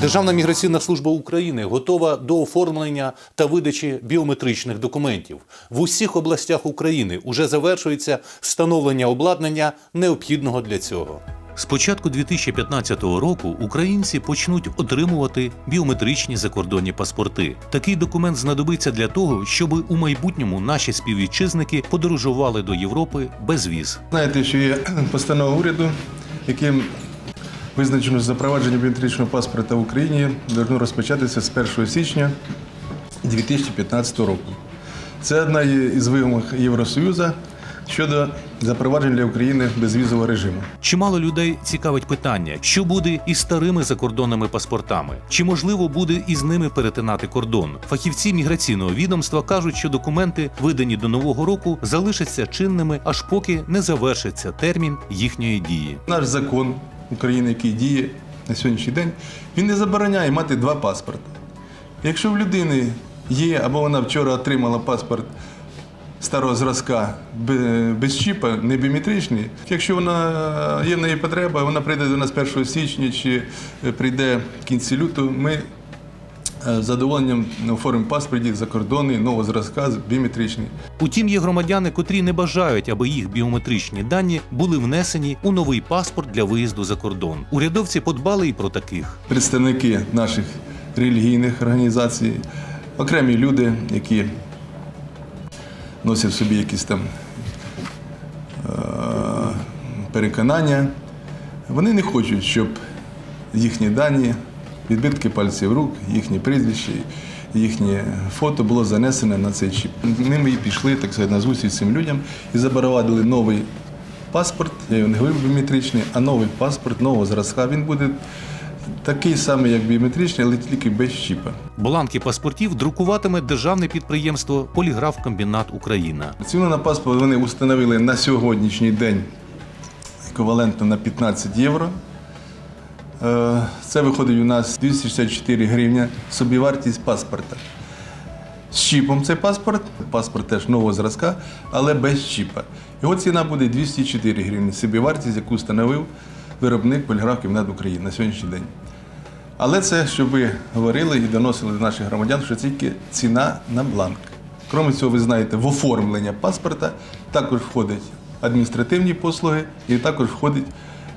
Державна міграційна служба України готова до оформлення та видачі біометричних документів. В усіх областях України уже завершується встановлення обладнання, необхідного для цього. З початку 2015 року українці почнуть отримувати біометричні закордонні паспорти. Такий документ знадобиться для того, щоб у майбутньому наші співвітчизники подорожували до Європи без віз. Знаєте, що є постанова уряду, яким визначено запровадження біометричного паспорта в Україні должно розпочатися з 1 січня 2015 року. Це одна із вимог Євросоюзу щодо запровадження для України безвізового режиму. Чимало людей цікавить питання, що буде із старими закордонними паспортами, чи можливо буде із ними перетинати кордон. Фахівці міграційного відомства кажуть, що документи, видані до нового року, залишаться чинними, аж поки не завершиться термін їхньої дії. Наш закон України, який діє на сьогоднішній день, він не забороняє мати два паспорти. Якщо в людини є або вона вчора отримала паспорт старого зразка без чіпа, не біометричний, якщо вона є в неї потреба, вона прийде до нас 1 січня чи е, прийде в кінці лютого, ми е, з задоволенням оформимо паспорт їх закордонний, нового зразка, біометричний. Утім, є громадяни, котрі не бажають, аби їх біометричні дані були внесені у новий паспорт для виїзду за кордон. Урядовці подбали і про таких. представники наших релігійних організацій, окремі люди, які носять в собі якісь там е, переконання, вони не хочуть, щоб їхні дані, відбитки пальців рук, їхні прізвища, їхнє фото було занесене на цей чіп. Ними і пішли, так сказати, на зустріч цим людям і запровадили новий паспорт, я його не говорю біометричний, а новий паспорт нового зразка. Він буде такий самий, як біометричний, але тільки без чіпа. Бланки паспортів друкуватиме державне підприємство Поліграфкомбінат Україна. Ціну на паспорт вони установили на сьогоднішній день еквівалентно на 15 євро. Е, Це виходить у нас 264 гривня собівартість паспорта. З чіпом цей паспорт, паспорт теж нового зразка, але без чіпа. Його ціна буде 204 гривні. Собівартість, яку встановив виробник поліграф кімнат України на сьогоднішній день. Але це, щоб ви говорили і доносили до наших громадян, що тільки ціна на бланк. Крім цього, ви знаєте, в оформлення паспорта також входять адміністративні послуги і також входить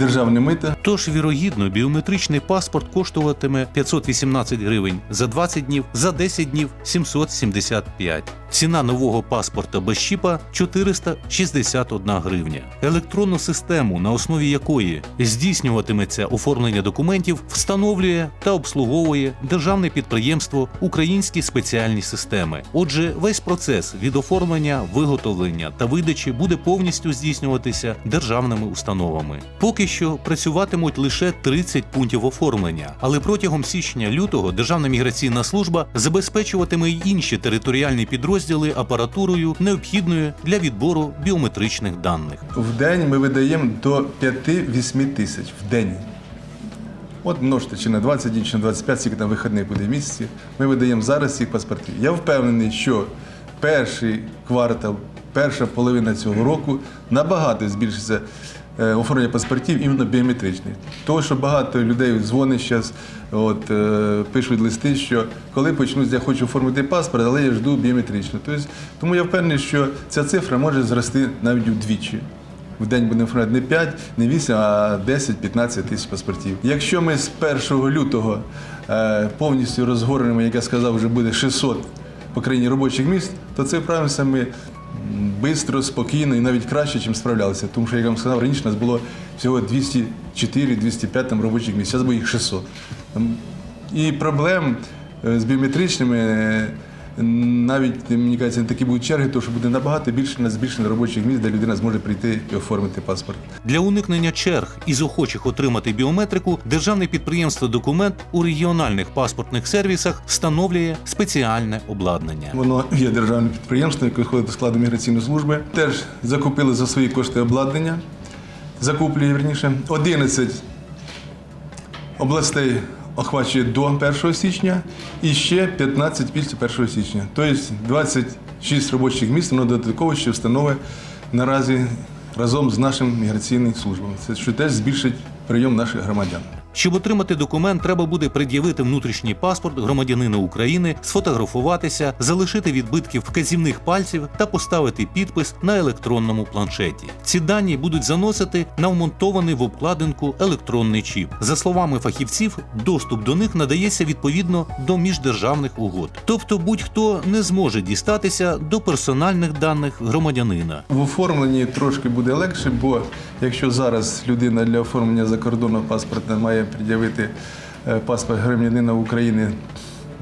державне мито. Тож, вірогідно, біометричний паспорт коштуватиме 518 гривень за 20 днів, за 10 днів 775. Ціна нового паспорта без чіпа 461 гривня. Електронну систему, на основі якої здійснюватиметься оформлення документів, встановлює та обслуговує державне підприємство Українські спеціальні системи. Отже, весь процес від оформлення, виготовлення та видачі буде повністю здійснюватися державними установами. Поки що працюватимуть лише 30 пунктів оформлення, але протягом січня-лютого Державна міграційна служба забезпечуватиме й інші територіальні підрозділи апаратурою, необхідною для відбору біометричних даних. В день ми видаємо до 5-8 тисяч в день. От множте чи на 20 днів, чи на 25, скільки там вихідних буде місяці. Ми видаємо зараз цих паспортів. Я впевнений, що перший квартал, перша половина цього року набагато збільшиться оформлення паспортів іменно біометричних. Тому що багато людей дзвонить зараз, от, е, пишуть листи, що коли почнуть, я хочу оформити паспорт, але я жду біометрично. Тобто, тому я впевнений, що ця цифра може зрости навіть удвічі. В день будемо оформляти не 5, не 8, а 10-15 тисяч паспортів. Якщо ми з 1 лютого е, повністю розгорнемо, як я сказав, вже буде 600 по країні робочих місць, то це вправимося ми швидко, спокійно і навіть краще, чим справлялися. Тому що, як я вам сказав, раніше нас було всього 204-205 там робочих місць, зараз їх 600. І проблем е, з біометричними е, навіть мені кажеться, не такі будуть черги, тому що буде набагато більше на збільшення робочих місць, де людина зможе прийти і оформити паспорт. Для уникнення черг із охочих отримати біометрику, державне підприємство Документ у регіональних паспортних сервісах встановлює спеціальне обладнання. Воно є державним підприємством, яке входить до складу міграційної служби. Теж закупили за свої кошти обладнання, закуплює верніше. 11 областей охвачує до 1 січня і ще 15 після 1 січня. Тобто 26 робочих місць воно додатково ще встановить наразі разом з нашими міграційними службами. Це що теж збільшить прийом наших громадян. Щоб отримати документ, треба буде пред'явити внутрішній паспорт громадянина України, сфотографуватися, залишити відбитки вказівних пальців та поставити підпис на електронному планшеті. Ці дані будуть заносити на вмонтований в обкладинку електронний чіп. За словами фахівців, доступ до них надається відповідно до міждержавних угод. Тобто будь-хто не зможе дістатися до персональних даних громадянина. В оформленні трошки буде легше, бо якщо зараз людина для оформлення закордонного паспорта має пред'явити е, паспорт громадянина України,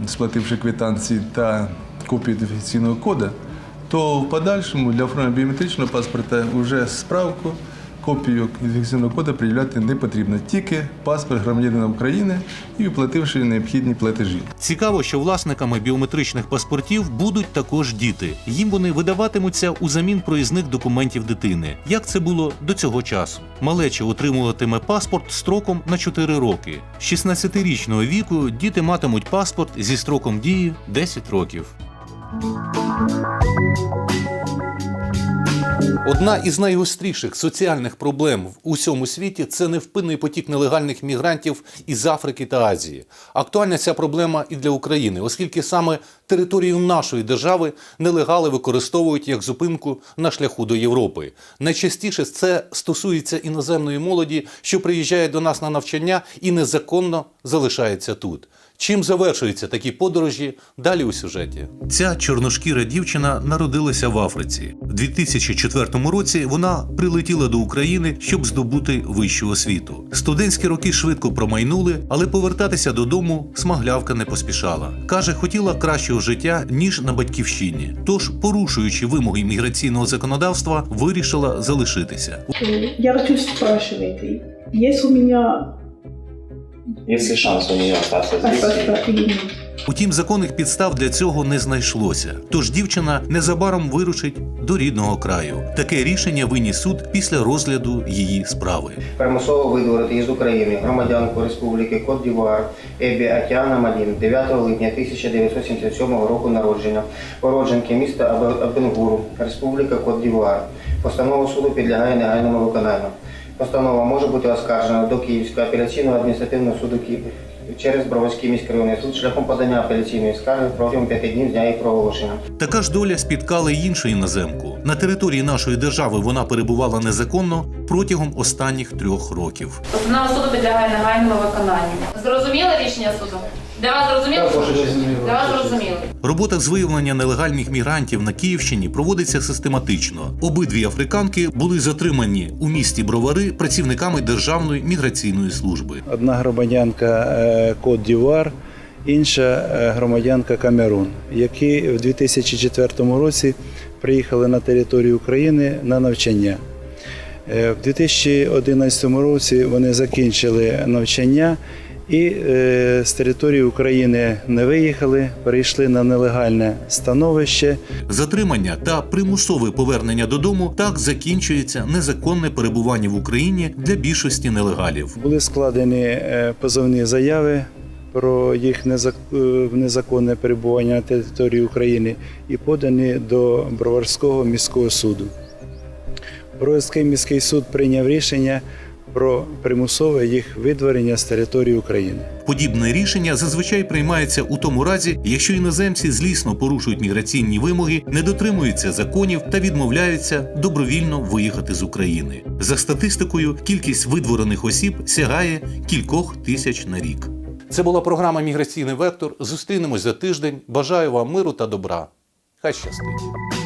сплативши квитанції та копію ідентифікаційного коду, то в подальшому для оформлення біометричного паспорта вже справку, копію ідентифікаційного коду пред'являти не потрібно. Тільки паспорт громадянина України і оплативши необхідні платежі. Цікаво, що власниками біометричних паспортів будуть також діти. Їм вони видаватимуться у замін проїзних документів дитини, як це було до цього часу. Малеча отримуватиме паспорт строком на 4 роки. З 16-річного віку діти матимуть паспорт зі строком дії 10 років. Одна із найгостріших соціальних проблем в усьому світі це невпинний потік нелегальних мігрантів із Африки та Азії. Актуальна ця проблема і для України, оскільки саме територію нашої держави нелегали використовують як зупинку на шляху до Європи. Найчастіше це стосується іноземної молоді, що приїжджає до нас на навчання і незаконно залишається тут. Чим завершуються такі подорожі? Далі у сюжеті. Ця чорношкіра дівчина народилася в Африці. У 2004 році вона прилетіла до України, щоб здобути вищу освіту. Студентські роки швидко промайнули, але повертатися додому смаглявка не поспішала. Каже, хотіла кращого життя ніж на батьківщині. Тож, порушуючи вимоги міграційного законодавства, вирішила залишитися. Я хочу спрашивать, есть у меня Ли шанс у нее остаться здесь? Утім, законних підстав для цього не знайшлося. Тож дівчина незабаром вирушить до рідного краю. Таке рішення виніс суд після розгляду її справи. Примусово видворити із України громадянку Республіки Кот Дівуар Ебі Атіана Малін 9 липня 1977 року народження, уродженки міста Абе- Абенгуру, Республіка Кот Дівуар. Постанова суду підлягає негайному виконанню. Постанова може бути оскаржена до Київського апеляційного адміністративного суду Києва через Броварський міськрайонний суд шляхом подання апеляційної скарги протягом п'яти днів з дня її проголошення. Така ж доля спіткала й іншу іноземку. На території нашої держави вона перебувала незаконно протягом останніх трьох років. Постанова суду підлягає негайному виконанню. Зрозуміли рішення суду? Для вас зрозуміло? Для вас зрозуміло. Робота з виявлення нелегальних мігрантів на Київщині проводиться систематично. Обидві африканки були затримані у місті Бровари працівниками Державної міграційної служби. Одна громадянка е, Кот Дівар, інша е, громадянка Камерун, які в 2004 році приїхали на територію України на навчання. Е, В 2011 році вони закінчили навчання і е, з території України не виїхали, перейшли на нелегальне становище. Затримання та примусове повернення додому так закінчується незаконне перебування в Україні для більшості нелегалів. Були складені е, позовні заяви про їх е, незаконне перебування на території України і подані до Броварського міського суду. Броварський міський суд прийняв рішення про примусове їх видворення з території України. Подібне рішення зазвичай приймається у тому разі, якщо іноземці злісно порушують міграційні вимоги, не дотримуються законів та відмовляються добровільно виїхати з України. За статистикою, кількість видворених осіб сягає кількох тисяч на рік. Це була програма Міграційний вектор. Зустрінемось за тиждень. Бажаю вам миру та добра. Хай щастить.